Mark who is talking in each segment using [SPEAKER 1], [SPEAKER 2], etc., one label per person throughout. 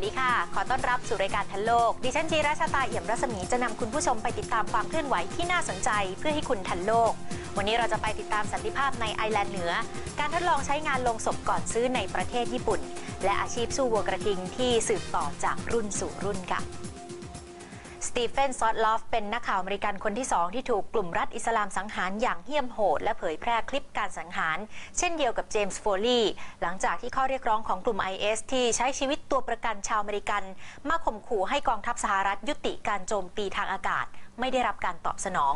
[SPEAKER 1] สดีค่ะ ขอต้อนรับสู่รายการทันโลก ดิฉันจีราชาตาเอี่ยมรัศมีจะนำคุณผู้ชมไปติดตามความเคลื่อนไหวที่น่าสนใจเพื่อให้คุณทันโลก วันนี้เราจะไปติดตามสันติภาพในไอร์แลนด์เหนือ การทดลองใช้งานลงศพก่อนซื้อในประเทศญี่ปุ่น และอาชีพสู้วัวกระทิงที่สืบต่อจากรุ่นสู่รุ่นค่ะ สตีเฟนซอตลอฟเป็นนักข่าวอเมริกันคนที่สองที่ถูกกลุ่มรัฐอิสลามสังหารอย่างเหี้ยมโหด และเผยแพร่คลิปการสังหาร เช่นเดียวกับเจมส์โฟลีย์หลังจากที่ข้อเรียกร้องของกลุ่ม IS ที่ใช้ชีวิตตัวประกันชาวอเมริกัน มาข่มขู่ให้กองทัพสหรัฐยุติการโจมตีทางอากาศ ไม่ได้รับการตอบสนอง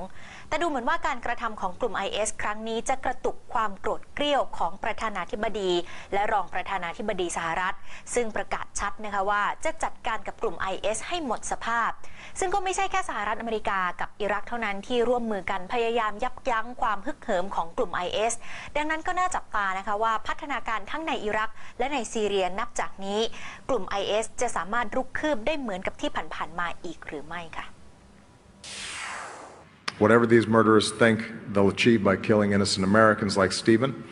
[SPEAKER 1] แต่ดูเหมือนว่าการกระทำของกลุ่ม IS ครั้งนี้จะกระตุกความโกรธเกรี้ยวของประธานาธิบดี และรองประธานาธิบดีสหรัฐ ซึ่งประกาศชัดนะคะว่าจะจัดการกับกลุ่ม IS ให้หมดสภาพ ซึ่งก็ไม่ใช่แค่สหรัฐอเมริกากับอิรักเท่านั้นที่ร่วมมือกันพยายามยับยั้งความฮึกเหิมของกลุ่ม IS ดังนั้นก็น่าจับตานะคะว่าพัฒนาการทั้งในอิรัก และในซีเรียนับจากนี้ กลุ่ม IS จะสามารถรุกคืบได้เหมือนกับที่ผ่านๆมาอีกหรือไม่ค่ะ
[SPEAKER 2] Whatever these murderers think they'll achieve by killing innocent Americans like Stephen,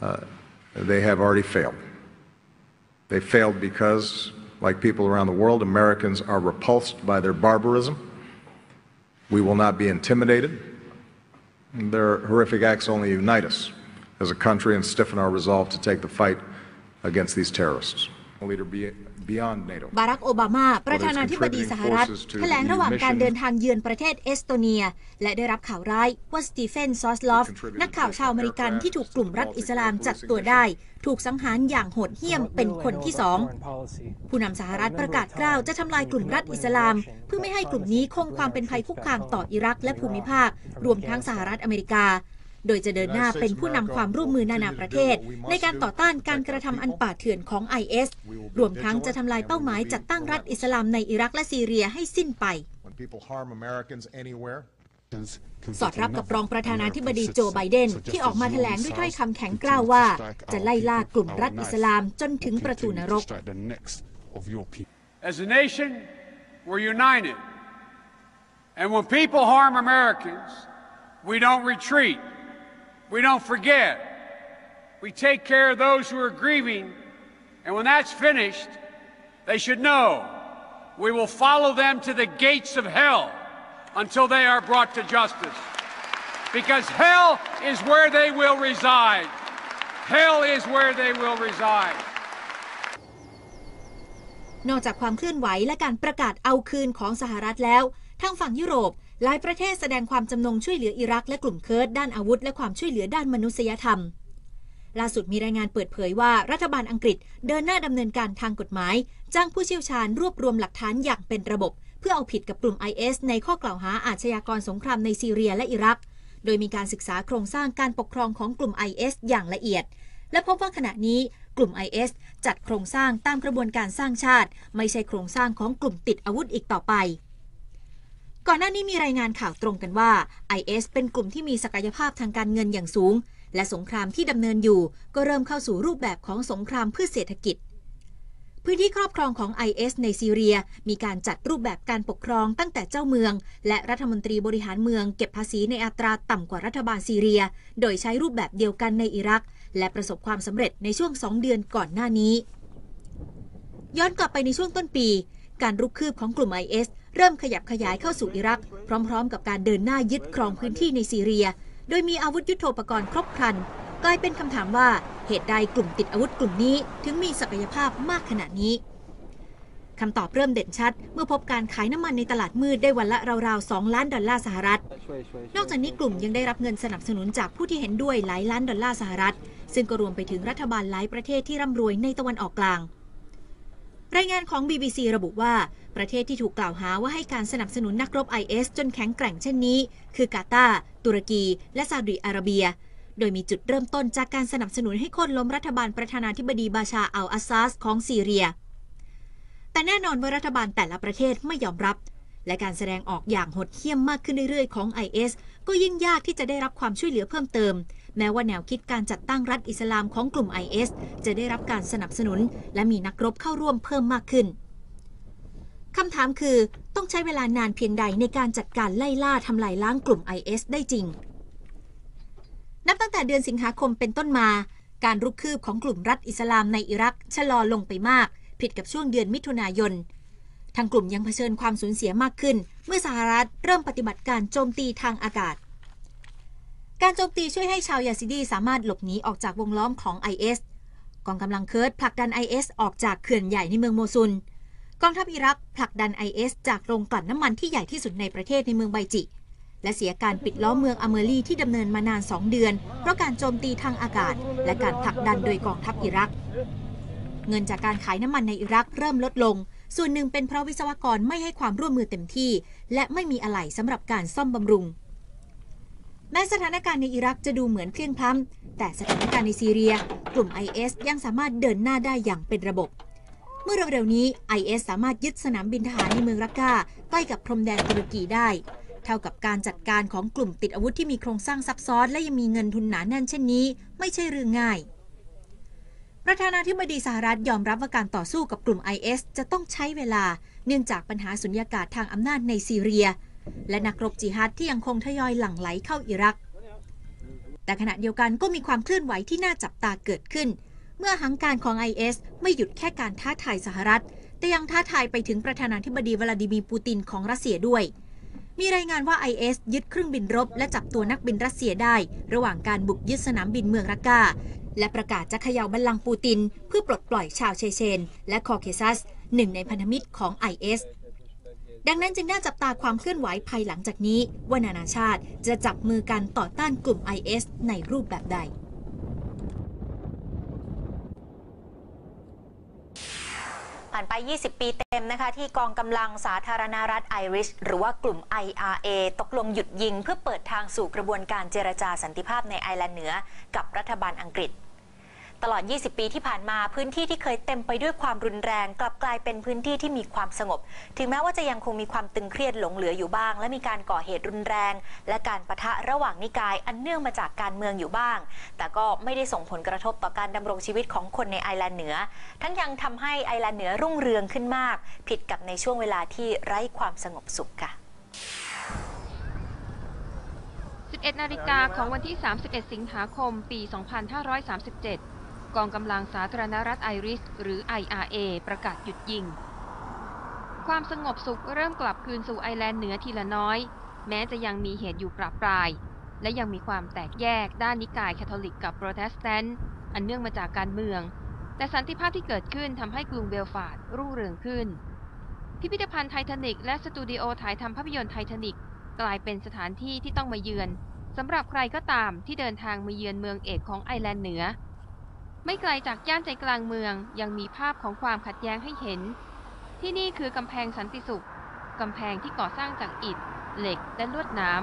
[SPEAKER 2] uh, they have already failed. They failed because, like people around the world, Americans are repulsed by their barbarism. We will not be intimidated. Their horrific acts only unite us as a country and stiffen our resolve to take the fight against these terrorists. Leader.
[SPEAKER 3] บารักโอบามา ประธานาธิบดีสหรัฐแถลงระหว่างการเดินทางเยือนประเทศเอสโตเนีย และได้รับข่าวร้ายว่าสตีเฟนซอสลอฟ นักข่าวชาวอเมริกันที่ถูกกลุ่มรัฐอิสลามจับตัวได้ ถูกสังหารอย่างโหดเหี้ยมเป็นคนที่สอง ผู้นำสหรัฐประกาศกล้าวจะทำลายกลุ่มรัฐอิสลาม เพื่อไม่ให้กลุ่มนี้คงความเป็นภัยคุกคามต่ออิรักและภูมิภาค รวมทั้งสหรัฐอเมริกา โดยจะเดินหน้าเป็นผู้นำความร่วมมือนานาประเทศ ในการต่อต้านการกระทำอันป่าเถื่อนของ IS รวมทั้งจะทำลายเป้าหมายจัดตั้งรัฐอิสลามในอิรักและซีเรียให้สิ้นไปสอดรับกับรองประธานาธิบดีโจไบเดน ที่ออกมาแถลงด้วยถ้อยคำแข็งกร้าวว่า จะไล่ล่ากลุ่มรัฐอิสลามจนถึงประตูนรก
[SPEAKER 4] As a nation, we're united. And when people harm Americans, we don't retreat. We don't forget. We take care of those who are grieving. And when that's finished, they should know we will follow them to the gates of hell until they are brought to justice. Because hell is where they will reside. Hell is where they will reside.
[SPEAKER 3] นอกจากความเคลื่อนไหวและการประกาศเอาคืนของสหรัฐแล้ว ทางฝั่งยุโรป หลายประเทศแสดงความจำนงช่วยเหลืออิรักและกลุ่มเคิร์ดด้านอาวุธและความช่วยเหลือด้านมนุษยธรรม ล่าสุดมีรายงานเปิดเผยว่ารัฐบาลอังกฤษเดินหน้าดำเนินการทางกฎหมาย จ้างผู้เชี่ยวชาญรวบรวมหลักฐานอย่างเป็นระบบ เพื่อเอาผิดกับกลุ่ม IS ในข้อกล่าวหาอาชญากรสงครามในซีเรียและอิรัก โดยมีการศึกษาโครงสร้างการปกครองของกลุ่ม IS อย่างละเอียด และพบว่าขณะนี้กลุ่ม IS จัดโครงสร้างตามกระบวนการสร้างชาติ ไม่ใช่โครงสร้างของกลุ่มติดอาวุธอีกต่อไป ก่อนหน้านี้มีรายงานข่าวตรงกันว่า IS เป็นกลุ่มที่มีศักยภาพทางการเงินอย่างสูง และสงครามที่ดำเนินอยู่ ก็เริ่มเข้าสู่รูปแบบของสงครามเพื่อเศรษฐกิจ พื้นที่ครอบครองของ IS ในซีเรีย มีการจัดรูปแบบการปกครองตั้งแต่เจ้าเมือง และรัฐมนตรีบริหารเมืองเก็บภาษีในอัตราต่ำกว่ารัฐบาลซีเรีย โดยใช้รูปแบบเดียวกันในอิรัก และประสบความสำเร็จในช่วง2เดือนก่อนหน้านี้ ย้อนกลับไปในช่วงต้นปีการรุกคืบของกลุ่ม IS เริ่มขยับขยายเข้าสู่อิรัก พร้อมๆ กับการเดินหน้ายึดครองพื้นที่ในซีเรีย โดยมีอาวุธยุโทโธปกรณ์ครบครัน กลายเป็นคำถามว่าเหตุใดกลุ่มติดอาวุธกลุ่มนี้ ถึงมีศักยภาพมากขนาดนี้คำตอบเริ่มเด่นชัด เมื่อพบการขายน้ำมันในตลาดมืดได้วันละราวๆ 2 ล้านดอลลาร์สหรัฐ นอกจากนี้กลุ่มยังได้รับเงินสนับสนุนจากผู้ที่เห็นด้วยหลายล้านดอลลาร์สหรัฐ ซึ่งก็รวมไปถึงรัฐบาลหลายประเทศที่ร่ำรวยในตะวันออกกลาง รายงานของ BBC ระบุว่า ประเทศที่ถูกกล่าวหาว่าให้การสนับสนุนนักรบ IS จนแข็งแกร่งเช่นนี้ คือกาตาร์ตุรกี และซาอุดิอาระเบีย โดยมีจุดเริ่มต้นจากการสนับสนุนให้โค่นล้มรัฐบาลประธานาธิบดีบาชาอัลอาซาสของซีเรีย แต่แน่นอนว่ารัฐบาลแต่ละประเทศไม่ยอมรับ และการแสดงออกอย่างหดเหี้ยมมากขึ้นเรื่อยๆของ IS ก็ยิ่งยากที่จะได้รับความช่วยเหลือเพิ่มเติม แม้ว่าแนวคิดการจัดตั้งรัฐอิสลามของกลุ่ม IS จะได้รับการสนับสนุน และมีนักรบเข้าร่วมเพิ่มมากขึ้น คำถามคือต้องใช้เวลานานเพียงใดในการจัดการไล่ล่าทำลายล้างกลุ่ม IS ได้จริง นับตั้งแต่เดือนสิงหาคมเป็นต้นมา การรุกคืบของกลุ่มรัฐอิสลามในอิรักชะลอลงไปมาก ผิดกับช่วงเดือนมิถุนายน ทางกลุ่มยังเผชิญความสูญเสียมากขึ้น เมื่อสหรัฐเริ่มปฏิบัติการโจมตีทางอากาศ การโจมตีช่วยให้ชาวยาซิดีสามารถหลบหนีออกจากวงล้อมของ IS กองกำลังเคิร์ดผลักดัน IS ออกจากเขื่อนใหญ่ในเมืองโมซุล กองทัพอิรักผลักดัน IS จากโรงกลั่นน้ำมันที่ใหญ่ที่สุดในประเทศในเมืองไบจิ และเสียการปิดล้อมเมืองอเมรีที่ดำเนินมานาน 2 เดือน เพราะการโจมตีทางอากาศ และการผลักดันโดยกองทัพอิรัก เงินจากการขายน้ำมันในอิรักเริ่มลดลง ส่วนหนึ่งเป็นเพราะวิศวกรไม่ให้ความร่วมมือเต็มที่ และไม่มีอะไหล่สำหรับการซ่อมบำรุงแม้สถานการณ์ในอิรักจะดูเหมือนเพลียงพล้ำแต่สถานการณ์ในซีเรีย กลุ่ม IS ยังสามารถเดินหน้าได้อย่างเป็นระบบ เมื่อเร็วๆนี้ IS สามารถยึดสนามบินทหารในเมืองรักกาใกล้กับพรมแดนตุรกีได้ เท่ากับการจัดการของกลุ่มติดอาวุธที่มีโครงสร้างซับซ้อน และยังมีเงินทุนหนาแน่นเช่นนี้ ไม่ใช่เรื่องง่าย ประธานาธิบดีสหรัฐยอมรับว่าการต่อสู้กับกลุ่ม IS จะต้องใช้เวลา เนื่องจากปัญหาสุญญากาศทางอำนาจในซีเรีย และนักรบจิฮัดที่ยังคงทยอยหลั่งไหลเข้าอิรัก แต่ขณะเดียวกันก็มีความเคลื่อนไหวที่น่าจับตาเกิดขึ้น เมื่อหังการของ IS ไม่หยุดแค่การท้าทายสหรัฐ แต่ยังท้าทายไปถึงประธานาธิบดีวลาดิมีร์ปูตินของรัสเซียด้วย มีรายงานว่า IS ยึดเครื่องบินรบ และจับตัวนักบินรัสเซียได้ ระหว่างการบุกยึดสนามบินเมืองรักกา และประกาศจะเขย่าบัลลังก์ปูติน เพื่อปลดปล่อยชาวเชเชน และคอเคซัสหนึ่งในพันธมิตรของ IS ดังนั้นจึงน่าจับตาความเคลื่อนไหวภายหลังจากนี้ ว่านานาชาติจะจับมือกันต่อต้านกลุ่ม IS ในรูปแบบใดา
[SPEAKER 1] นไป 20 ปีเต็มนะคะ ที่กองกำลังสาธารณรัฐไอริชหรือว่ากลุ่ม IRA ตกลงหยุดยิง เพื่อเปิดทางสู่กระบวนการเจรจาสันติภาพในไอร์แลนด์เหนือ กับรัฐบาลอังกฤษ ตลอด 20 ปีที่ผ่านมาพื้นที่ที่เคยเต็มไปด้วยความรุนแรง กลับกลายเป็นพื้นที่ที่มีความสงบ ถึงแม้ว่าจะยังคงมีความตึงเครียดหลงเหลืออยู่บ้าง และมีการก่อเหตุรุนแรง และการประทะระหว่างนิกาย อันเนื่องมาจากการเมืองอยู่บ้าง แต่ก็ไม่ได้ส่งผลกระทบต่อการดำรงชีวิตของคนในไอแลนด์เหนือ ทั้งยังทำให้ไอแลนด์เหนือรุ่งเรืองขึ้นมาก ผิดกับในช่วงเวลาที่ไร้ความสงบสุขค่ะ
[SPEAKER 5] 11นาฬิกาของวันที่ 31 สิงหาคม ปี 2537 กองกำลังสาธารณรัฐไอริส หรือ IRA ประกาศหยุดยิง ความสงบสุขเริ่มกลับคืนสู่ไอร์แลนด์เหนือทีละน้อย แม้จะยังมีเหตุอยู่ปราบปราย และยังมีความแตกแยกด้านนิกายแคทอลิกกับโปรเตสแตนต์อันเนื่องมาจากการเมือง แต่สันติภาพที่เกิดขึ้นทำให้กรุงเบลฟาสต์รุ่งเรืองขึ้น พิพิธภัณฑ์ไททานิกและสตูดิโอถ่ายทำภาพยนตร์ไททานิกกลายเป็นสถานที่ที่ต้องมาเยือนสำหรับใครก็ตามที่เดินทางมาเยือนเมืองเอกของไอร์แลนด์เหนือ ไม่ไกลจากย่านใจกลางเมืองยังมีภาพของความขัดแย้งให้เห็น ที่นี่คือกำแพงสันติสุข กำแพงที่ก่อสร้างจากอิฐ เหล็ก และลวดนาม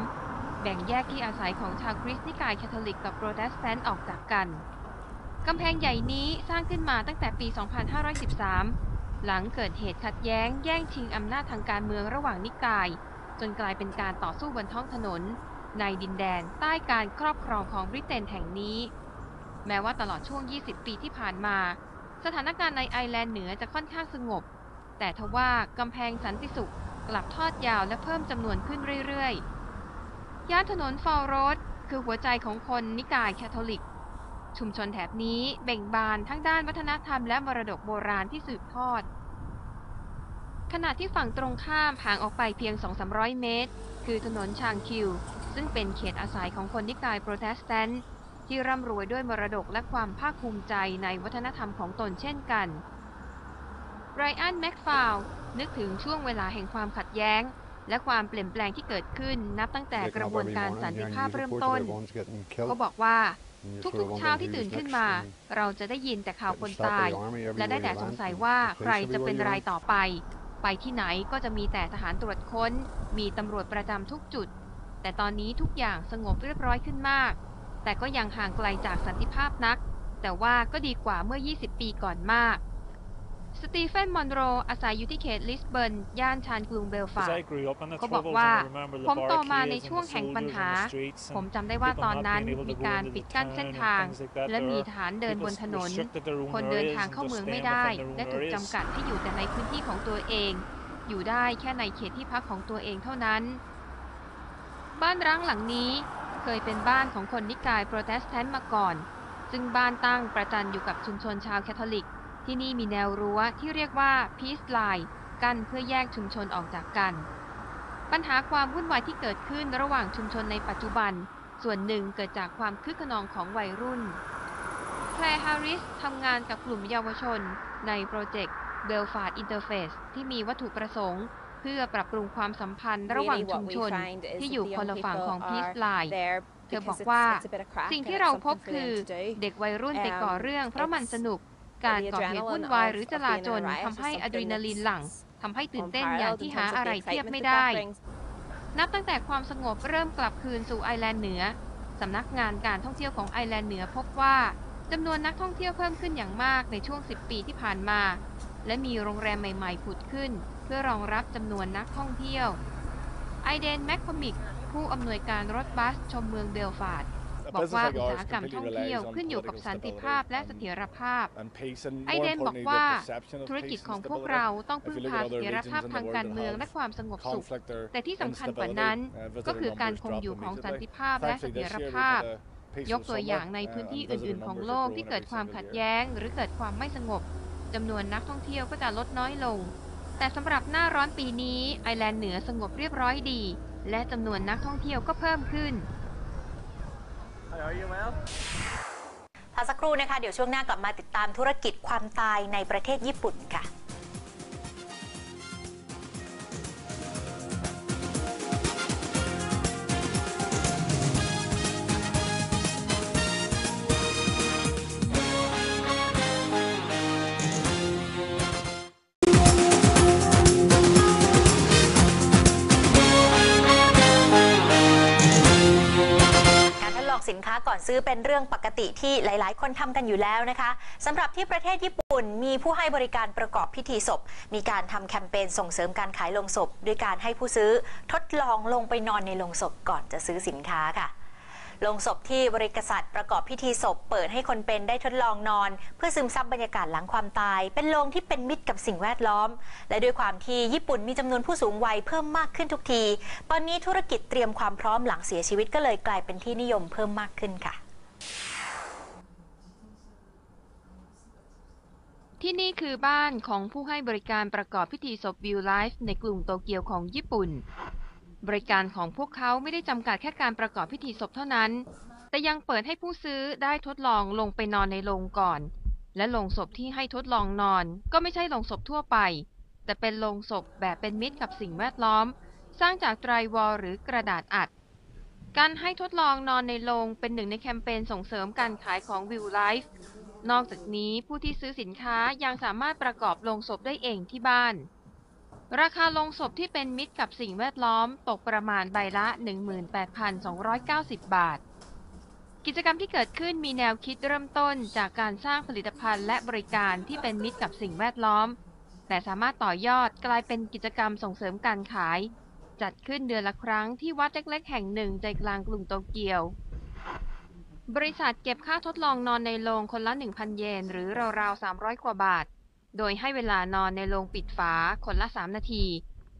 [SPEAKER 5] แบ่งแยกที่อาศัยของชาวคริสต์นิกายแคทอลิกกับโปรเตสแตนต์ออกจากกัน กำแพงใหญ่นี้สร้างขึ้นมาตั้งแต่ปี 2513 หลังเกิดเหตุขัดแย้งแย่งชิงอำนาจทางการเมืองระหว่างนิกาย จนกลายเป็นการต่อสู้บนท้องถนน ในดินแดนใต้การครอบครองของบริเตนแห่งนี้ แม้ว่าตลอดช่วง 20 ปีที่ผ่านมา สถานการณ์ในไอร์แลนด์เหนือจะค่อนข้างสงบ แต่ทว่ากำแพงสันติสุขกลับทอดยาวและเพิ่มจำนวนขึ้นเรื่อยๆ ย่านถนนฟอลโรดคือหัวใจของคนนิกายแคทอลิก ชุมชนแถบนี้เบ่งบานทั้งด้านวัฒนธรรมและมรดกโบราณที่สืบทอด ขณะที่ฝั่งตรงข้ามห่างออกไปเพียง 2-300 เมตร คือถนนชางคิว ซึ่งเป็นเขตอาศัยของคนนิกายโปรเตสแตนต์ ที่ร่ำรวยด้วยมรดกและความภาคภูมิใจในวัฒนธรรมของตนเช่นกันไรอันแม็กฟาวนึกถึงช่วงเวลาแห่งความขัดแย้ง และความเปลี่ยนแปลงที่เกิดขึ้นนับตั้งแต่กระบวนการสันติภาพเริ่มต้นเขาบอกว่าทุกๆเช้าที่ตื่นขึ้นมา เราจะได้ยินแต่ข่าวคนตาย และได้แต่สงสัยว่าใครจะเป็นรายต่อไป ไปที่ไหนก็จะมีแต่ทหารตรวจค้น มีตำรวจประจำทุกจุด แต่ตอนนี้ทุกอย่างสงบเรียบร้อยขึ้นมาก แต่ก็ยังห่างไกลจากสันติภาพนัก แต่ว่าก็ดีกว่าเมื่อ 20 ปีก่อนมาก สตีเฟน มอนโร อาศัยอยู่ที่เขตลิสเบิร์น ย่านชานกรุงเบลฟาสต์เขาบอกว่า ผมโตมาในช่วงแห่งปัญหา ผมจำได้ว่าตอนนั้นมีการปิดกั้นเส้นทาง และมีทหารเดินบนถนน คนเดินทางเข้าเมืองไม่ได้ และถูกจำกัดให้อยู่แต่ในพื้นที่ของตัวเอง อยู่ได้แค่ในเขตที่พักของตัวเองเท่านั้น บ้านร้างหลังนี้ เคยเป็นบ้านของคนนิกายโปรเตสแตนต์มาก่อน ซึ่งบ้านตั้งประจันอยู่กับชุมชนชาวแคทอลิก ที่นี่มีแนวรั้วที่เรียกว่า Peace Line กั้นเพื่อแยกชุมชนออกจากกัน ปัญหาความวุ่นวายที่เกิดขึ้นระหว่างชุมชนในปัจจุบัน ส่วนหนึ่งเกิดจากความคึกขนองของวัยรุ่นแคลร์ฮาริสทำงานกับกลุ่มเยาวชนในโปรเจกต์ Belfast Interface ที่มีวัตถุประสงค์ เพื่อปรับปรุงความสัมพันธ์ระหว่างชุมชนที่อยู่คนละฝั่งของ Peace Line เธอบอกว่า สิ่งที่เราพบคือเด็กวัยรุ่นไปก่อเรื่องเพราะมันสนุก การก่อเหตุวุ่นวายหรือจลาจลทำให้อะดรีนาลีนหลั่งทำให้ตื่นเต้นอย่างที่หาอะไรเทียบไม่ได้ นับตั้งแต่ความสงบเริ่มกลับคืนสู่ไอร์แลนด์เหนือสำนักงานการท่องเที่ยวของไอร์แลนด์เหนือพบว่าจำนวนนักท่องเที่ยวเพิ่มขึ้นอย่างมากในช่วง 10 ปีที่ผ่านมา และมีโรงแรมใหม่ ๆ ผุดขึ้นเพื่อรองรับจำนวนนักท่องเที่ยวไอเดนแมคคอมิกผู้อำนวยการรถบัสชมเมืองเบลฟาสต์บอกว่าอุตสาหกรรมท่องเที่ยวขึ้นอยู่กับสันติภาพและเสถียรภาพ ไอเดนบอกว่าธุรกิจของพวกเราต้องพึ่งพาเสถียรภาพทางการเมืองและความสงบสุข แต่ที่สำคัญกว่านั้น ก็คือการคงอยู่ของสันติภาพและเสถียรภาพ ยกตัวอย่างในพื้นที่อื่น ๆ ของโลกที่เกิดความขัดแย้ง หรือเกิดความไม่สงบจำนวนนักท่องเที่ยวก็จะลดน้อยลง แต่สำหรับหน้าร้อนปีนี้ไอร์แลนด์เหนือสงบเรียบร้อยดี และจำนวนนักท่องเที่ยวก็เพิ่มขึ้น
[SPEAKER 1] พักสักครู่นะคะ เดี๋ยวช่วงหน้ากลับมาติดตามธุรกิจความตายในประเทศญี่ปุ่นค่ะ ซื้อเป็นเรื่องปกติที่หลาย ๆ คนทำกันอยู่แล้วนะคะสำหรับที่ประเทศญี่ปุ่นมีผู้ให้บริการประกอบพิธีศพ มีการทำแคมเปญส่งเสริมการขายลงศพ ด้วยการให้ผู้ซื้อทดลองลงไปนอนในลงศพก่อนจะซื้อสินค้าค่ะ ลงศพที่บริษัทประกอบพิธีศพ เปิดให้คนเป็นได้ทดลองนอน เพื่อซึมซับบรรยากาศหลังความตาย เป็นโลงที่เป็นมิตรกับสิ่งแวดล้อม และด้วยความที่ญี่ปุ่นมีจำนวนผู้สูงวัยเพิ่มมากขึ้นทุกที ตอนนี้ธุรกิจเตรียมความพร้อมหลังเสียชีวิตก็เลยกลายเป็นที่นิยมเพิ่มมากขึ้นค่ะ
[SPEAKER 5] ที่นี่คือบ้านของผู้ให้บริการประกอบพิธีศพวิวไลฟ์ในกรุงโตเกียวของญี่ปุ่น บริการของพวกเขาไม่ได้จำกัดแค่การประกอบพิธีศพเท่านั้น แต่ยังเปิดให้ผู้ซื้อได้ทดลองลงไปนอนในโรงก่อน และโรงศพที่ให้ทดลองนอน ก็ไม่ใช่โรงศพทั่วไป แต่เป็นโรงศพแบบเป็นมิตรกับสิ่งแวดล้อม สร้างจากไตรวอลหรือกระดาษอัด การให้ทดลองนอนในโรงเป็นหนึ่งในแคมเปญส่งเสริมการขายของวิวไลฟ์นอกจากนี้ผู้ที่ซื้อสินค้ายังสามารถประกอบโลงศพได้เองที่บ้าน ราคาลงศพที่เป็นมิตรกับสิ่งแวดล้อมตกประมาณใบละ 18,290 บาท กิจกรรมที่เกิดขึ้นมีแนวคิดเริ่มต้นจากการสร้างผลิตภัณฑ์และบริการที่เป็นมิตรกับสิ่งแวดล้อม แต่สามารถต่อยอดกลายเป็นกิจกรรมส่งเสริมการขาย จัดขึ้นเดือนละครั้งที่วัดเล็กๆแห่งหนึ่งใจกลางกรุงโตเกียว บริษัทเก็บค่าทดลองนอนในโรงคนละ 1,000 เยน หรือราวๆ300 กว่าบาท โดยให้เวลานอนในโรงปิดฝาคนละ 3 นาที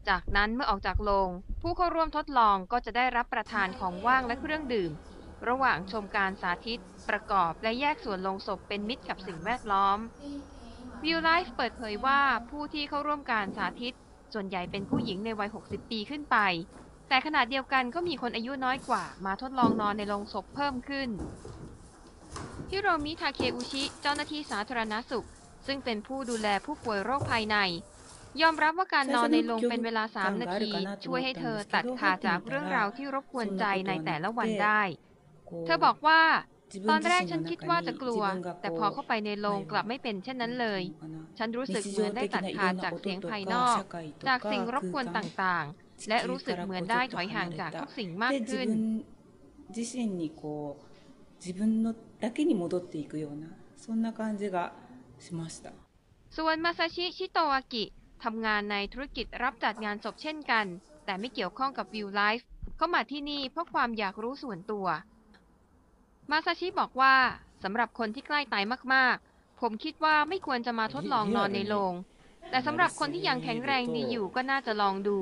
[SPEAKER 5] จากนั้นเมื่อออกจากโรงผู้เข้าร่วมทดลองก็จะได้รับประทานของว่างและเครื่องดื่ม ระหว่างชมการสาธิต ประกอบและแยกส่วนลงศพเป็นมิตรกับสิ่งแวดล้อมวิวไลฟ์เปิดเผยว่าผู้ที่เข้าร่วมการสาธิต ส่วนใหญ่เป็นผู้หญิงในวัย 60 ปีขึ้นไป แต่ขณะเดียวกันก็มีคนอายุน้อยกว่า มาทดลองนอนในโรงศพเพิ่มขึ้นฮิโรมิทาเคอุชิ เจ้าหน้าที่สาธารณสุข ซึ่งเป็นผู้ดูแลผู้ป่วยโรคภายใน ยอมรับว่าการนอนในโรงเป็นเวลา 3 นาที ช่วยให้เธอตัดขาดจากเรื่องราวที่รบกวนใจในแต่ละวันได้ เธอบอกว่า ตอนแรกฉันคิดว่าจะกลัว แต่พอเข้าไปในโรงกลับไม่เป็นเช่นนั้นเลย ฉันรู้สึกเหมือนได้ตัดขาดจากเสียงภายนอก จากสิ่งรบกวนต่างๆ และรู้สึกเหมือนได้ถอยห่างจากทุกสิ่งมากขึ้น
[SPEAKER 6] 自身にこう自分のだけに戻っていくようなそんな感じがしました。
[SPEAKER 5] ส่วนมาซาชิ ชิโตอากิทำงานในธุรกิจรับจัดงานศพเช่นกัน แต่ไม่เกี่ยวข้องกับวิวไลฟ์เข้ามาที่นี่เพราะความอยากรู้ส่วนตัว มาซาชิบอกว่าสำหรับคนที่ใกล้ตายมากๆ ผมคิดว่าไม่ควรจะมาทดลองนอนในโรง แต่สำหรับคนที่ยังแข็งแรงดีอยู่ก็น่าจะลองดู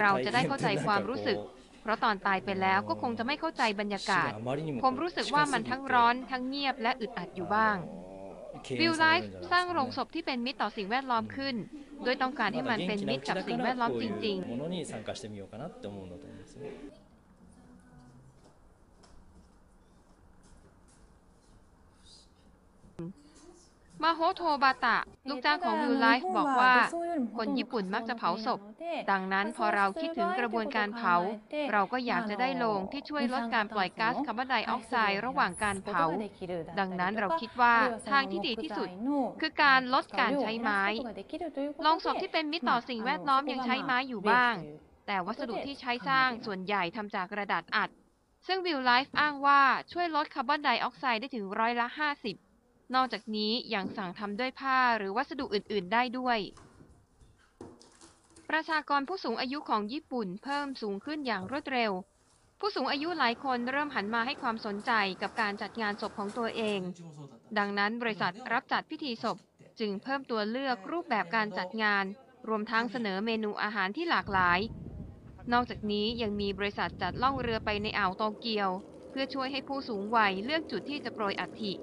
[SPEAKER 5] เราจะได้เข้าใจความรู้สึก เพราะตอนตายไปแล้วก็คงจะไม่เข้าใจบรรยากาศ ผมรู้สึกว่ามันทั้งร้อนทั้งเงียบและอึดอัดอยู่บ้าง
[SPEAKER 7] 生
[SPEAKER 5] วิวไลฟ์สร้างโรงศพที่เป็นมิตรต่อสิ่งแวดล้อมขึ้น โดยต้องการให้มันเป็นมิตรกับสิ่งแวดล้อมจริง ๆ มาโฮโทบาตะ ลูกจ้างของวิวไลฟ์บอกว่า คนญี่ปุ่นมักจะเผาศพ ดังนั้นพอเราคิดถึงกระบวนการเผา เราก็อยากจะได้โรงที่ช่วยลดการปล่อยก๊าซคาร์บอนไดออกไซด์ระหว่างการเผา ดังนั้นเราคิดว่าทางที่ดีที่สุด คือการลดการใช้ไม้โรงศพที่เป็นมิตรต่อสิ่งแวดล้อมยังใช้ไม้อยู่บ้าง แต่วัสดุที่ใช้สร้างส่วนใหญ่ทำจากกระดาษอัด ซึ่งวิวไลฟ์อ้างว่าช่วยลดคาร์บอนไดออกไซด์ได้ถึงร้อยละ 50 นอกจากนี้ยังสั่งทำด้วยผ้าหรือวัสดุอื่น ๆ ได้ด้วย ประชากรผู้สูงอายุของญี่ปุ่นเพิ่มสูงขึ้นอย่างรวดเร็ว ผู้สูงอายุหลายคนเริ่มหันมาให้ความสนใจกับการจัดงานศพของตัวเอง ดังนั้นบริษัทรับจัดพิธีศพจึงเพิ่มตัวเลือกรูปแบบการจัดงาน รวมทั้งเสนอเมนูอาหารที่หลากหลาย นอกจากนี้ยังมีบริษัทจัดล่องเรือไปในอ่าวโตเกียว เพื่อช่วยให้ผู้สูงวัยเลือกจุดที่จะโปรยอัฐิ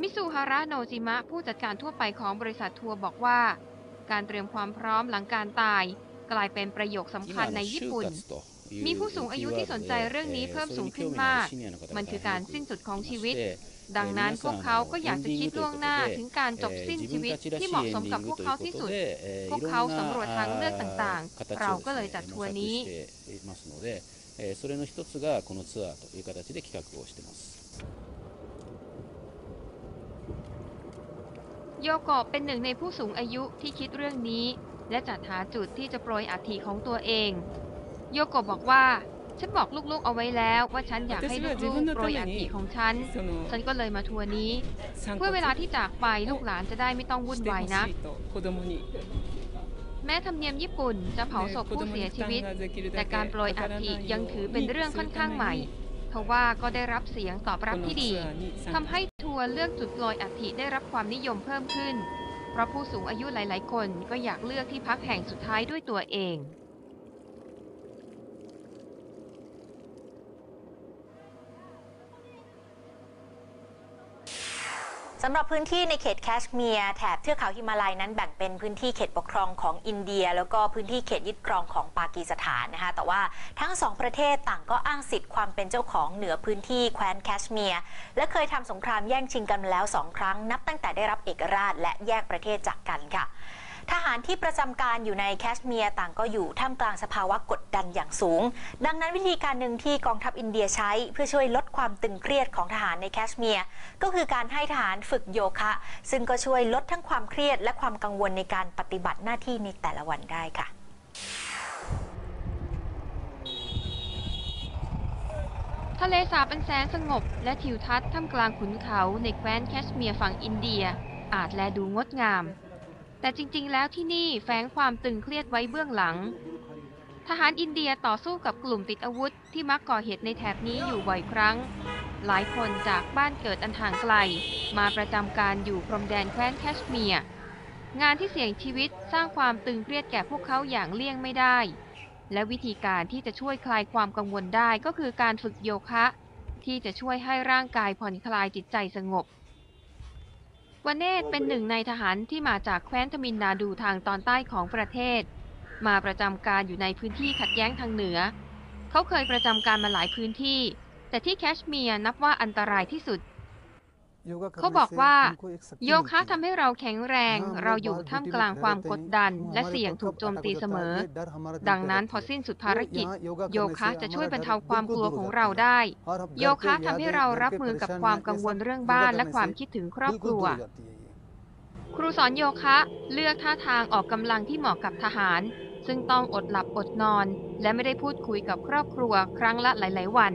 [SPEAKER 5] มิซูฮาระโนจิมะผู้จัดการทั่วไปของบริษัททัวร์บอกว่า การเตรียมความพร้อมหลังการตาย กลายเป็นประโยคสำคัญในญี่ปุ่น มีผู้สูงอายุที่สนใจเรื่องนี้เพิ่มสูงขึ้นมาก มันคือการสิ้นสุดของชีวิต ดังนั้นพวกเขาก็อยากจะคิดล่วงหน้าถึงการจบสิ้นชีวิตที่เหมาะสมกับพวกเขาที่สุด พวกเขาสำรวจทางเลือกต่างๆ เราก็เลยจัดทัวร์นี้
[SPEAKER 7] えーそれの一つがこのツアーという形で企画をしています。
[SPEAKER 5] โยโกะเป็นหนึ่งในผู้สูงอายุที่คิดเรื่องนี้ และจัดหาจุดที่จะโปรยอัฐิของตัวเอง โยโกะบอกว่า ฉันบอกลูกๆเอาไว้แล้ว ว่าฉันอยากให้ลูกๆโปรยอัฐิของฉัน ฉันก็เลยมาทัวร์นี้ เพื่อเวลาที่จากไปลูกหลานจะได้ไม่ต้องวุ่นวายนะแม้ธรรมเนียมญี่ปุ่นจะเผาศพผู้เสียชีวิต แต่การโปรยอัฐิยังถือเป็นเรื่องค่อนข้างใหม่ ทว่าก็ได้รับเสียงตอบรับที่ดีทำให้ทัวร์เลือกจุดโปรยอัฐิได้รับความนิยมเพิ่มขึ้น เพราะผู้สูงอายุหลาย ๆ คนก็อยากเลือกที่พักแห่งสุดท้ายด้วยตัวเอง
[SPEAKER 1] สำหรับพื้นที่ในเขตแคชเมียร์แถบเทือกเขาฮิมาลัยนั้นแบ่งเป็นพื้นที่เขตปกครองของอินเดีย แล้วก็พื้นที่เขตยึดครองของปากีสถานนะคะแต่ว่าทั้งสองประเทศต่างก็อ้างสิทธิ์ความเป็นเจ้าของเหนือพื้นที่แคว้นแคชเมียร์และเคยทำสงครามแย่งชิงกันมาแล้วสองครั้ง นับตั้งแต่ได้รับเอกราชและแยกประเทศจากกันค่ะ ทหารที่ประจำการอยู่ในแคชเมียร์ต่างก็อยู่ท่ามกลางสภาวะกดดันอย่างสูง ดังนั้นวิธีการหนึ่งที่กองทัพอินเดียใช้เพื่อช่วยลดความตึงเครียดของทหารในแคชเมียร์ก็คือการให้ทหารฝึกโยคะ ซึ่งก็ช่วยลดทั้งความเครียด และความกังวลในการปฏิบัติหน้าที่ในแต่ละวันได้ค่ะ
[SPEAKER 5] ทะเลสาบอันแสนสงบ และทิวทัศน์ท่ามกลางขุนเขาในแคว้นแคชเมียร์ฝั่งอินเดีย อาจแลดูงดงาม แต่จริง ๆ แล้วที่นี่แฝงความตึงเครียดไว้เบื้องหลัง ทหารอินเดียต่อสู้กับกลุ่มติดอาวุธ ที่มักก่อเหตุในแถบนี้อยู่บ่อยครั้ง หลายคนจากบ้านเกิดอันห่างไกล มาประจำการอยู่พรมแดนแคว้นแคชเมียร์ งานที่เสี่ยงชีวิตสร้างความตึงเครียดแก่พวกเขาอย่างเลี่ยงไม่ได้ และวิธีการที่จะช่วยคลายความกังวลได้ก็คือการฝึกโยคะ ที่จะช่วยให้ร่างกายผ่อนคลายจิตใจสงบ วเนตเป็นหนึ่งในทหารที่มาจากแคว้นทมินนาดูทางตอนใต้ของประเทศ มาประจำการอยู่ในพื้นที่ขัดแย้งทางเหนือ เขาเคยประจำการมาหลายพื้นที่ แต่ที่แคชเมียร์นับว่าอันตรายที่สุด เขาบอกว่าโยคะทำให้เราแข็งแรง เราอยู่ท่ามกลางความกดดัน และเสี่ยงถูกโจมตีเสมอ ดังนั้นพอสิ้นสุดภารกิจ โยคะจะช่วยบรรเทาความกลัวของเราได้ โยคะทำให้เรารับมือกับความกังวลเรื่องบ้านและความคิดถึงครอบครัว ครูสอนโยคะเลือกท่าทางออกกำลังที่เหมาะกับทหาร ซึ่งต้องอดหลับอดนอน และไม่ได้พูดคุยกับครอบครัวครั้งละหลาย ๆ วัน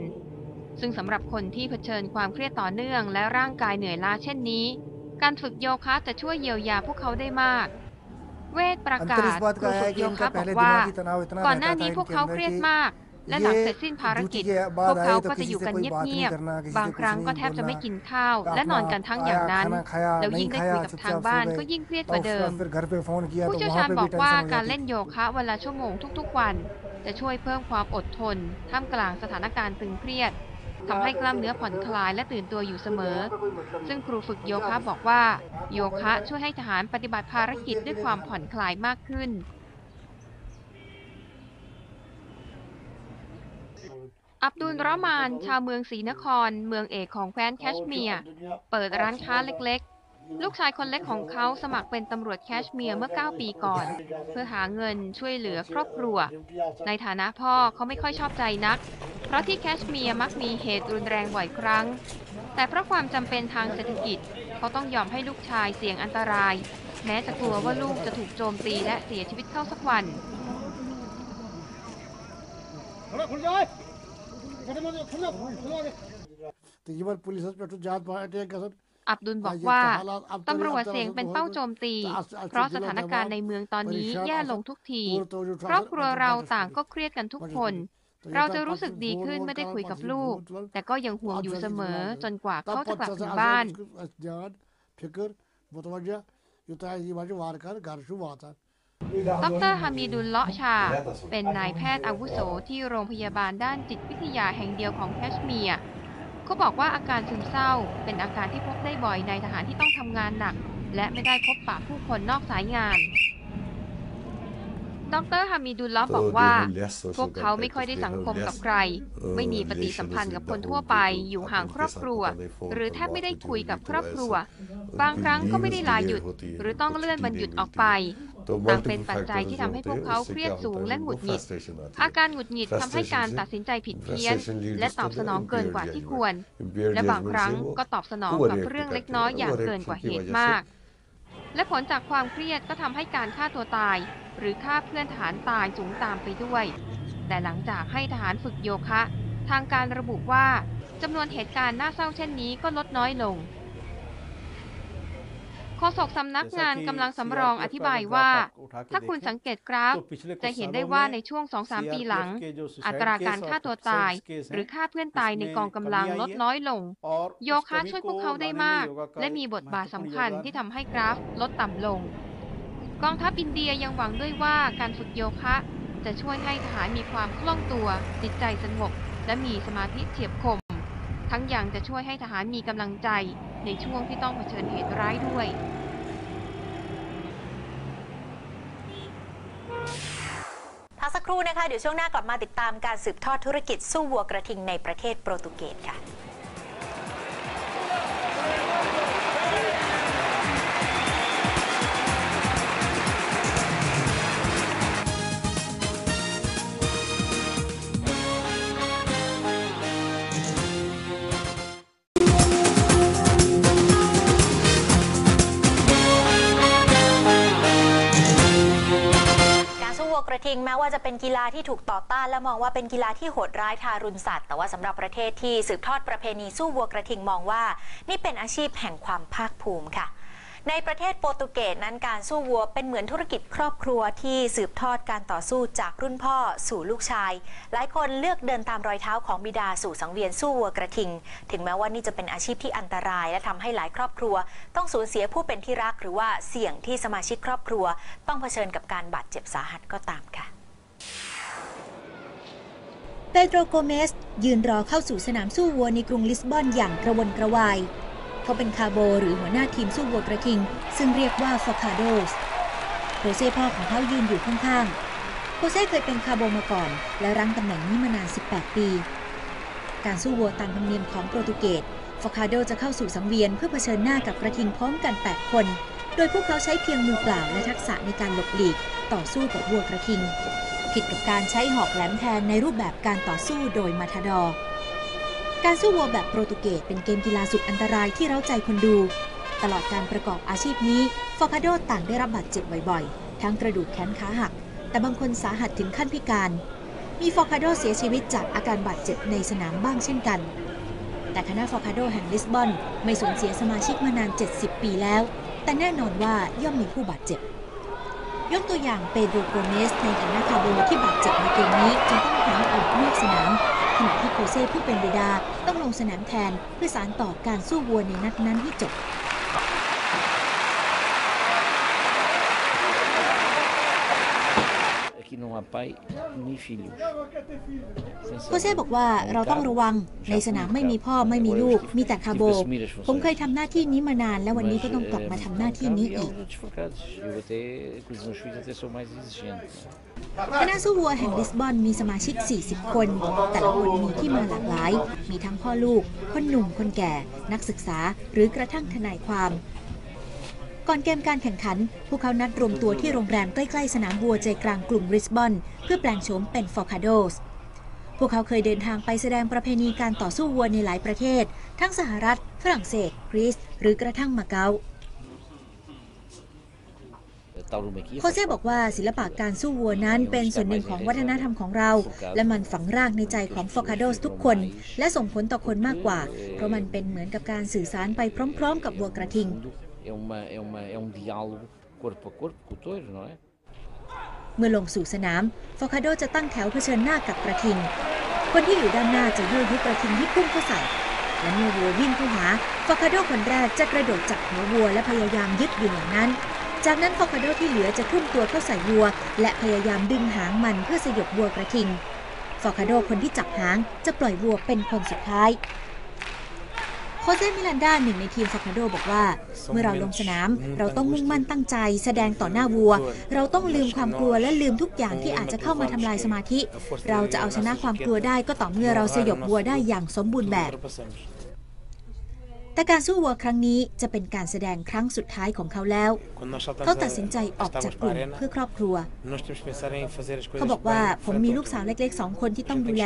[SPEAKER 5] ซึ่งสำหรับคนที่เผชิญความเครียดต่อเนื่องและร่างกายเหนื่อยล้าเช่นนี้ การฝึกโยคะจะช่วยเยียวยาพวกเขาได้มาก เวทประกาศครูฝึกโยคะบอกว่า ก่อนหน้านี้พวกเขาเครียดมาก และหลังเสร็จสิ้นภารกิจ พวกเขาก็จะอยู่กันเงียบๆ บางครั้งก็แทบจะไม่กินข้าว และนอนกันทั้งอย่างนั้น แล้วยิ่งได้คุยกับทางบ้านก็ยิ่งเครียดกว่าเดิม ผู้เชี่ยวชาญบอกว่าการเล่นโยคะเวลาชั่วโมงทุกๆวัน จะช่วยเพิ่มความอดทน ท่ามกลางสถานการณ์ตึงเครียด ทำให้กล้ามเนื้อผ่อนคลายและตื่นตัวอยู่เสมอ ซึ่งครูฝึกโยคะบอกว่า โยคะช่วยให้ทหารปฏิบัติภารกิจด้วยความผ่อนคลายมากขึ้น อับดุลรามาน ชาวเมืองศรีนคร เมืองเอกของแคว้นแคชเมียร์ เปิดร้านค้าเล็ก ลูกชายคนเล็กของเขาสมัครเป็นตำรวจแคชเมียร์เมื่อ 9 ปีก่อน เพื่อหาเงินช่วยเหลือครอบครัว ในฐานะพ่อเขาไม่ค่อยชอบใจนัก เพราะที่แคชเมียร์มักมีเหตุรุนแรงบ่อยครั้ง แต่เพราะความจำเป็นทางเศรษฐกิจ เขาต้องยอมให้ลูกชายเสี่ยงอันตราย แม้จะกลัวว่าลูกจะถูกโจมตีและเสียชีวิตเข้าสักวัน อับดุลบอกว่าตำรวจเสียงเป็นเป้าโจมตี เพราะสถานการณ์ในเมืองตอนนี้แย่ลงทุกทีครอบครัวเราต่างก็เครียดกันทุกคน เราจะรู้สึกดีขึ้นไม่ได้คุยกับลูก แต่ก็ยังห่วงอยู่เสมอจนกว่าเขาจะกลับถึงบ้าน ดรฮามีดุลเลาะชา เป็นนายแพทย์อาวุโสที่โรงพยาบาลด้านจิตวิทยาแห่งเดียวของแคชเมียร์ เขาบอกว่าอาการซึมเศร้า เป็นอาการที่พบได้บ่อยในทหารที่ต้องทำงานหนัก และไม่ได้พบปะผู้คนนอกสายงานดรฮามีดุลเลาะห์บอกว่า พวกเขาไม่ค่อยได้สังคมกับใคร ไม่มีปฏิสัมพันธ์กับคนทั่วไป อยู่ห่างครอบครัว หรือแทบไม่ได้คุยกับครอบครัว บางครั้งก็ไม่ได้ลาหยุด หรือต้องเลื่อนวันหยุดออกไป ต่างเป็นปัจจัยที่ทำให้พวกเขาเครียดสูงและหงุดหงิด อาการหงุดหงิดทำให้การตัดสินใจผิดเพี้ยน และตอบสนองเกินกว่าที่ควร และบางครั้งก็ตอบสนองกับเรื่องเล็กน้อยอย่างเกินกว่าเหตุมาก และผลจากความเครียดก็ทำให้การฆ่าตัวตาย หรือฆ่าเพื่อนทหารตายสูงตามไปด้วย แต่หลังจากให้ทหารฝึกโยคะ ทางการระบุว่าจำนวนเหตุการณ์น่าเศร้าเช่นนี้ก็ลดน้อยลง โฆษกสำนักงานกำลังสำรองอธิบายว่า ถ้าคุณสังเกตกราฟ จะเห็นได้ว่าในช่วง 2-3 ปีหลัง อัตราการฆ่าตัวตาย หรือฆ่าเพื่อนตายในกองกำลังลดน้อยลง โยคะช่วยพวกเขาได้มาก และมีบทบาทสำคัญที่ทำให้กราฟลดต่ำลง กองทัพอินเดียยังหวังด้วยว่าการฝึกโยคะ จะช่วยให้ทหารมีความคล่องตัว จิตใจสงบ และมีสมาธิเฉียบคม ทั้งยังจะช่วยให้ทหารมีกำลังใจในช่วงที่ต้องเผชิญเหตุร้ายด้วย
[SPEAKER 1] พักสักครู่นะคะ เดี๋ยวช่วงหน้ากลับมาติดตามการสืบทอดธุรกิจสู้วัวกระทิงในประเทศโปรตุเกสค่ะ ม้ว่าจะเป็นกีฬาที่ถูกต่อต้าน และมองว่าเป็นกีฬาที่โหดร้ายทารุณสัตว์ แต่ว่าสำหรับประเทศที่สืบทอดประเพณีสู้วัวกระทิงมองว่า นี่เป็นอาชีพแห่งความภาคภูมิค่ะในประเทศโปรตุเกสนั้นการสู้วัวเป็นเหมือนธุรกิจครอบครัวที่สืบทอดการต่อสู้จากรุ่นพ่อสู่ลูกชาย หลายคนเลือกเดินตามรอยเท้าของบิดาสู่สังเวียนสู้วัวกระทิง ถึงแม้ว่านี่จะเป็นอาชีพที่อันตราย และทำให้หลายครอบครัว ต้องสูญเสียผู้เป็นที่รักหรือว่าเสี่ยงที่สมาชิกครอบครัว ต้องเผชิญกับการบาดเจ็บสาหัสก็ตามค่ะ
[SPEAKER 3] เปโตรโกเมส ยืนรอเข้าสู่สนามสู้วัวในกรุงลิสบอนอย่างกระวนกระวาย เขาเป็นคาโบหรือหัวหน้าทีมสู้วัวกระทิง ซึ่งเรียกว่าฟอคาโดสโคเซ่พ่อของเขายืนอยู่ข้างๆโคเซ่เคยเป็นคาโบมาก่อน และรั้งตำแหน่งนี้มานาน 18 ปี การสู้วัวตามธรรมเนียมของโปรตุเกสฟอคาโดจะเข้าสู่สังเวียนเพื่อเผชิญหน้ากับกระทิงพร้อมกัน 8 คน โดยพวกเขาใช้เพียงมือเปล่าและทักษะในการหลบหลีก ต่อสู้กับวัวกระทิง ผิดกับการใช้หอกแหลมแทงในรูปแบบการต่อสู้โดยมาทาดอร์การสู้วัวแบบโปรตุเกสเป็นเกมกีฬาสุดอันตรายที่เร้าใจคนดู ตลอดการประกอบอาชีพนี้ฟอคาโดต่างได้รับบาดเจ็บบ่อยๆ ทั้งกระดูกแขนขาหัก แต่บางคนสาหัสถึงขั้นพิการ มีฟอคาโดเสียชีวิตจากอาการบาดเจ็บในสนามบ้างเช่นกัน แต่คณะฟอคาโดแห่งลิสบอนไม่สูญเสียสมาชิกมานาน 70 ปีแล้ว แต่แน่นอนว่าย่อมมีผู้บาดเจ็บ ยกตัวอย่างเปโดรโกเมสในฐานะคาโบที่บาดเจ็บในเกมนี้จึงต้องหายออกนอกสนามขณะที่โคเซ่ผู้เป็นบิดาต้องลงสนามแทนเพื่อสารต่อการสู้วัวในนัดนั้นให้จบ โคเซ่บอกว่าเราต้องระวังในสนามไม่มีพ่อไม่มีลูก มีแต่คาโบ ผมเคยทำหน้าที่นี้มานาน และวันนี้ก็ต้องกลับมาทำหน้าที่นี้อีก
[SPEAKER 7] desfocados. Eu até, com os meus filhos, até sou mais exigente.
[SPEAKER 3] คณะสู้วัวแห่งลิสบอนมีสมาชิก 40 คน แต่ละคนมีที่มาหลากหลาย มีทั้งพ่อลูก คนหนุ่มคนแก่ นักศึกษา หรือกระทั่งทนายความ ก่อนเกมการแข่งขัน พวกเขานัดรวมตัวที่โรงแรมใกล้ ๆ สนามวัวใจกลางกรุงริสบอน เพื่อแปลงโฉมเป็นฟอร์คาโดส พวกเขาเคยเดินทางไปแสดงประเพณีการต่อสู้วัวในหลายประเทศ ทั้งสหรัฐ ฝรั่งเศส กรีซ หรือกระทั่งมาเก๊าโคเซ่บอกว่าศิลปะการสู้วัวนั้นเป็นส่วนหนึ่งของวัฒนธรรมของเรา และมันฝังรากในใจของฟอคาโดสทุกคน และส่งผลต่อคนมากกว่า เพราะมันเป็นเหมือนกับการสื่อสารไปพร้อม ๆ กับวัวกระทิง
[SPEAKER 7] é, uma, é, uma, é um diálogo corpo a corpo com o touro, não é?
[SPEAKER 3] เมื่อลงสู่สนาม ฟอคาโดจะตั้งแถวเผชิญหน้ากับกระทิง คนที่อยู่ด้านหน้าจะยั่วยุกระทิงให้พุ่งเข้าใส่ และเมื่อวัววิ่งเข้าหา ฟอคาโดคนแรกจะกระโดดจับหัววัวและพยายามยึดอยู่อย่างนั้น จากนั้นฟอคาโดที่เหลือจะทุ่มตัวเข้าใส่วัว และพยายามดึงหางมันเพื่อสยบวัวกระทิง ฟอคาโดคนที่จับหางจะปล่อยวัวเป็นคนสุดท้าย โคเซมิลันดาหนึ่งในทีมฟอคาโดบอกว่า เมื่อเราลงสนาม เราต้องมุ่งมั่นตั้งใจ แสดงต่อหน้าวัว เราต้องลืมความกลัวและลืมทุกอย่างที่อาจจะเข้ามาทำลายสมาธิ เราจะเอาชนะความกลัวได้ก็ต่อเมื่อเราสยบวัวได้อย่างสมบูรณ์แบบ แต่การสู้วัวครั้งนี้จะเป็นการแสดงครั้งสุดท้ายของเขาแล้ว เขาตัดสินใจออกจากกลุ่มเพื่อครอบครัว เขาบอกว่าผมมีลูกสาวเล็กๆสองคนที่ต้องดูแล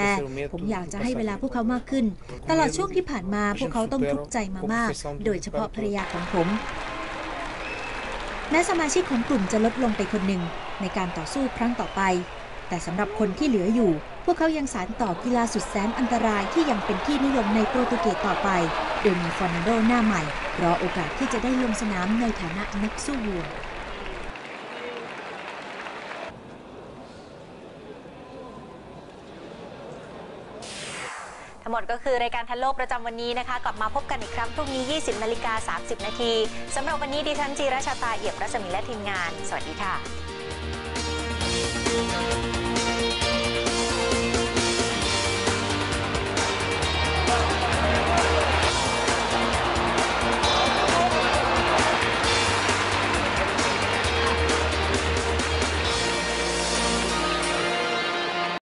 [SPEAKER 3] ผมอยากจะให้เวลาพวกเขามากขึ้น ตลอดช่วงที่ผ่านมาพวกเขาต้องทุกข์ใจมามาก โดยเฉพาะภรรยาของผม แม้สมาชิกของกลุ่มจะลดลงไปคนหนึ่งในการต่อสู้ครั้งต่อไป แต่สำหรับคนที่เหลืออยู่ พวกเขายังสานต่อกีฬาสุดแสนอันตรายที่ยังเป็นที่นิยมในโปรตุเกสต่อไป โดยมีฟอร์นันโดหน้าใหม่ รอโอกาสที่จะได้ลงสนามในฐานะนักสู้วัว
[SPEAKER 1] ทั้งหมดก็คือรายการทันโลกประจำวันนี้นะคะ กลับมาพบกันอีกครั้งพรุ่งนี้ 20 นาฬิกา 30 นาทีสำหรับวันนี้ดิฉันจีราชาตาเอี่ยมรัศมีและทีมงาน สวัสดีค่ะ